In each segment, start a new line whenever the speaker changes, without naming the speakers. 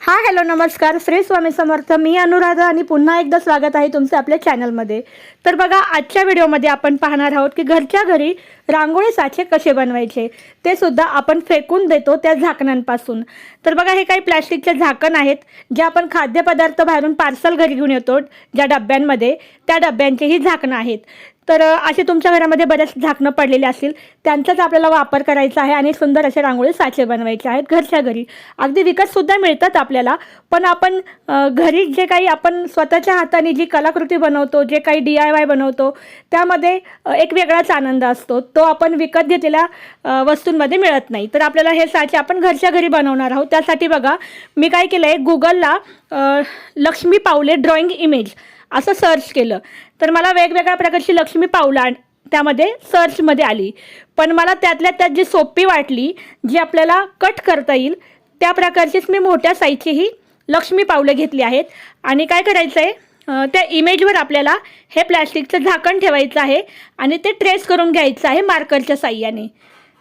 हा हॅलो नमस्कार. श्री स्वामी समर्थ. मी अनुराधा आणि पुन्हा एकदा स्वागत आहे तुमचं आपल्या चॅनलमध्ये तर बघा आजच्या व्हिडिओमध्ये आपण पाहणार आहोत की घरच्या घरी रांगोळी साचे कसे बनवायचे? ते सुद्धा आपण फेकून देतो त्या झाकणांपासून. तर बघा हे काही प्लॅस्टिकचे झाकण आहेत जे आपण खाद्यपदार्थ बाहेरून पार्सल घरी घेऊन येतो ज्या डब्यांमध्ये. त्या डब्यांचेही झाकणं आहेत. तर असे तुमच्या घरामध्ये बऱ्याच झाकणं पडलेले असतील त्यांचाच आपल्याला वापर करायचा आहे आणि सुंदर असे रांगोळी साचे बनवायचे आहेत घरच्या घरी. अगदी विकतसुद्धा मिळतात आपल्याला पण आपण घरी जे काही आपण स्वतःच्या हाताने जी कलाकृती बनवतो जे काही डी आय वाय बनवतो त्यामध्ये एक वेगळाच आनंद असतो. तो तो आपण विकत घेतलेल्या वस्तूंमध्ये मिळत नाही. तर आपल्याला हे साचे आपण घरच्या घरी बनवणार आहोत. त्यासाठी बघा मी काय केलं आहे गुगलला लक्ष्मी पावले ड्रॉइंग इमेज असं सर्च केलं. तर मला वेगवेगळ्या प्रकारची लक्ष्मी पावलं त्यामध्ये सर्चमध्ये आली. पण मला त्यातल्या त्यात जी सोपी वाटली जी आपल्याला कट करता येईल त्या प्रकारचीच मी मोठ्या साईजची ही लक्ष्मी पावलं घेतली आहेत. आणि काय करायचं आहे त्या इमेजवर आपल्याला हे प्लॅस्टिकचं झाकण ठेवायचं आहे आणि ते ट्रेस करून घ्यायचं आहे मार्करच्या साह्याने.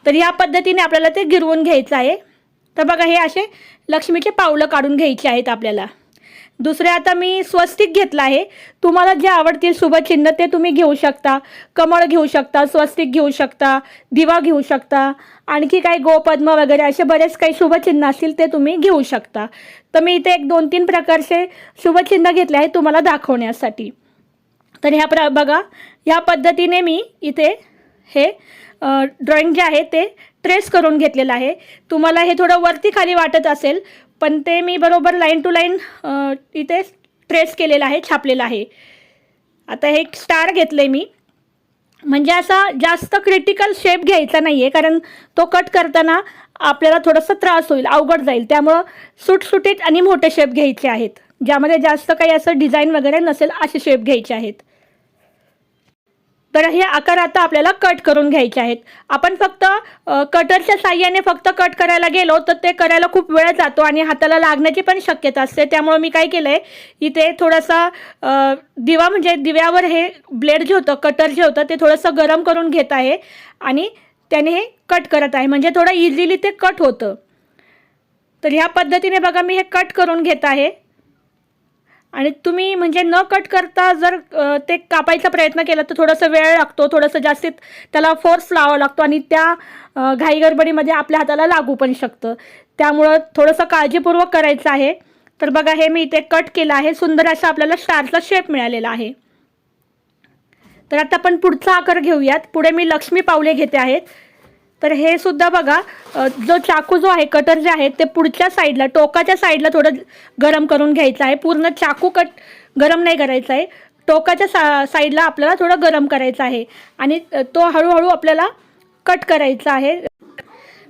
तर ह्या पद्धतीने आपल्याला ते गिरवून घ्यायचं आहे. तर बघा हे असे लक्ष्मीचे पावलं काढून घ्यायचे आहेत आपल्याला. दुसरे आता मी स्वस्तिक घेतलं आहे. तुम्हाला जे आवडतील शुभचिन्ह ते तुम्ही घेऊ शकता. कमळ घेऊ शकता स्वस्तिक घेऊ शकता दिवा घेऊ शकता आणखी काही गोपद्म वगैरे असे बरेच काही शुभचिन्ह असतील ते तुम्ही घेऊ शकता. तर मी इथे एक दोन तीन प्रकारचे शुभचिन्ह घेतले आहे तुम्हाला दाखवण्यासाठी. तर ह्या प्र बघा ह्या पद्धतीने मी इथे हे ड्रॉइंग जे आहे ते ट्रेस करून घेतलेलं आहे. तुम्हाला हे थोडं वरती खाली वाटत असेल पण ते मी बरोबर लाईन टू लाईन इथे ट्रेस केलेलं आहे छापलेलं आहे. आता हे एक स्टार आहे मी. म्हणजे असा जास्त क्रिटिकल शेप घ्यायचा नाही आहे कारण तो कट करताना आपल्याला थोडंसं त्रास होईल अवघड जाईल. त्यामुळं सुटसुटीत आणि मोठे शेप घ्यायचे आहेत. ज्यामध्ये जास्त काही असं डिझाईन वगैरे नसेल असे शेप घ्यायचे आहेत. तर हे आकार आता आपल्याला कट करून घ्यायचे आहेत. आपण फक्त कटरच्या साह्याने फक्त कट करायला गेलो तर ते करायला खूप वेळ जातो आणि हाताला लागण्याची पण शक्यता असते. त्यामुळं मी काय केलं आहे इथे थोडासा दिवा म्हणजे दिव्यावर हे ब्लेड जे होतं कटर जे होतं ते थोडंसं गरम करून घेत आहे आणि त्याने हे कट करत आहे. म्हणजे थोडं इझिली ते कट होतं. तर ह्या पद्धतीने बघा मी हे कट करून घेत आहे. आणि तुम्ही म्हणजे न कट करता जर ते कापायचा प्रयत्न केला तर थोडंसं वेळ लागतो थोडंसं जास्तीत त्याला फोर्स लावावा लागतो आणि त्या घाईगडबडीमध्ये आपल्या हाताला लागू पण शकतं. त्यामुळं थोडंसं काळजीपूर्वक करायचं आहे. तर बघा हे मी इथे कट केलं आहे. सुंदर असा आपल्याला स्टारचा शेप मिळालेला आहे. तर आता आपण पुढचा आकार घेऊयात. पुढे मी लक्ष्मी पावले घेते आहेत. तर हे सुद्धा बघा जो चाकू जो आहे कटर जे आहे ते पुढच्या साईडला टोकाच्या साईडला थोडं गरम करून घ्यायचं आहे. पूर्ण चाकू कट गरम नाही करायचं आहे. टोकाच्या सा साईडला आपल्याला थोडं गरम करायचं आहे. आणि तो हळूहळू आपल्याला कट करायचा आहे.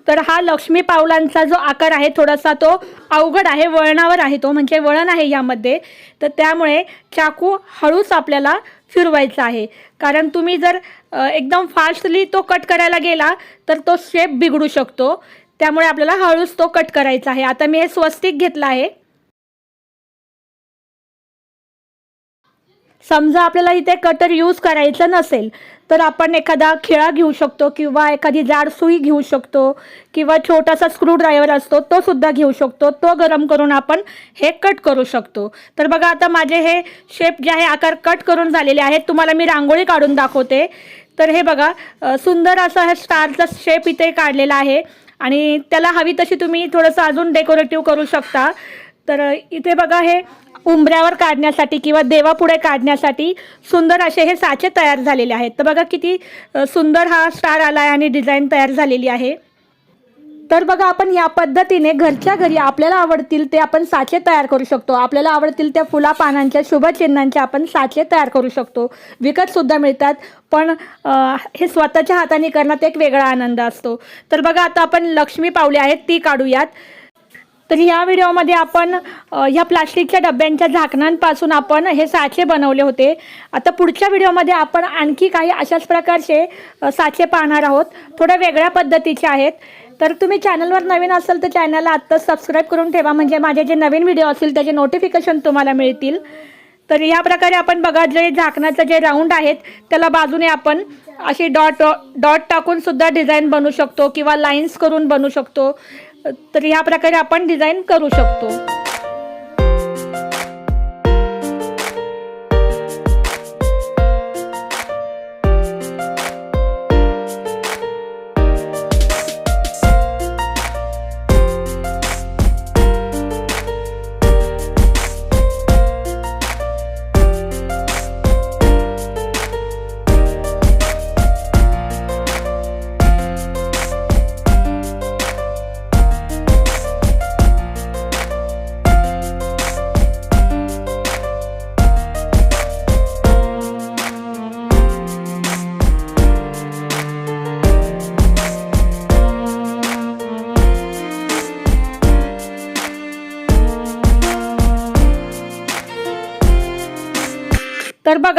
तर हा लक्ष्मी पावलांचा जो आकार आहे थोडासा तो अवघड आहे वळणावर आहे तो म्हणजे वळण आहे यामध्ये. तर त्यामुळे चाकू हळूच आपल्याला फिरवायचा आहे. कारण तुम्ही जर एकदम फास्टली तो कट करायला गेला तर तो शेप बिघडू शकतो. त्यामुळे आपल्याला हळूच तो कट करायचा आहे. आता मी हे स्वस्तिक घेतलं आहे. समजा आपल्याला इथे कटर यूज करायचं नसेल तर आपण एखादा खिळा घेऊ शकतो किंवा एखादी जाड सुई घेऊ शकतो किंवा छोटासा स्क्रूड्रायव्हर असतो तो सुद्धा घेऊ शकतो. तो गरम करून आपण हे कट करू शकतो. तर बघा आता माझे हे शेप जे आहे आकार कट करून झालेले आहेत. तुम्हाला मी रांगोळी काढून दाखवते. तर हे बघा सुंदर असा हे स्टारचा शेप इथे काढलेला आहे. आणि त्याला हवी तशी तुम्ही थोडंसं अजून डेकोरेटिव्ह करू शकता. तर इथे बघा हे उंबऱ्यावर काढण्यासाठी किंवा देवापुढे काढण्यासाठी सुंदर असे हे साचे तयार झालेले आहेत. तर बघा किती सुंदर हा स्टार आला आहे आणि डिझाईन तयार झालेली आहे. तर बघा आपण या पद्धतीने घरच्या घरी आपल्याला आवडतील ते आपण साचे तयार करू शकतो. आपल्याला आवडतील त्या फुला पानांच्या शुभचिन्हांचे आपण साचे तयार करू शकतो. विकतसुद्धा मिळतात पण हे स्वतःच्या हाताने करण्यात एक वेगळा आनंद असतो. तर बघा आता आपण लक्ष्मी पावले आहेत ती काढूयात. तर ह्या व्हिडिओमध्ये आपण ह्या प्लास्टिकच्या डब्यांच्या झाकणांपासून आपण हे साचे बनवले होते. आता पुढच्या व्हिडिओमध्ये आपण आणखी काही अशाच प्रकारचे साचे पाहणार आहोत. थोड्या वेगळ्या पद्धतीचे आहेत. तर तुम्ही चॅनलवर नवीन असाल तर चॅनलला आत्ताच सबस्क्राईब करून ठेवा. म्हणजे माझे जे नवीन व्हिडिओ असतील त्याचे नोटिफिकेशन तुम्हाला मिळतील. तर ह्या प्रकारे आपण बघा जे झाकणाचं जे राऊंड आहेत त्याला बाजूने आपण अशी डॉट डॉट टाकून सुद्धा डिझाईन बनवू शकतो किंवा लाईन्स करून बनवू शकतो. तर ह्या प्रकारे आपण डिझाईन करू शकतो.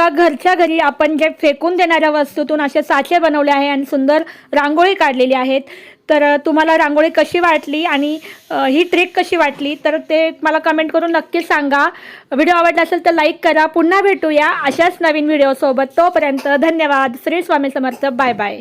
बघा घरच्या घरी आपण जे फेकून देणाऱ्या वस्तूतून असे साचे बनवले आहे आणि सुंदर रांगोळी काढलेली आहेत. तर तुम्हाला रांगोळी कशी वाटली आणि ही ट्रिक कशी वाटली? तर ते मला कमेंट करून नक्कीच सांगा. व्हिडिओ आवडला असेल तर लाईक करा. पुन्हा भेटूया अशाच नवीन व्हिडिओसोबत तोपर्यंत धन्यवाद. श्री स्वामी समर्थ. Bye bye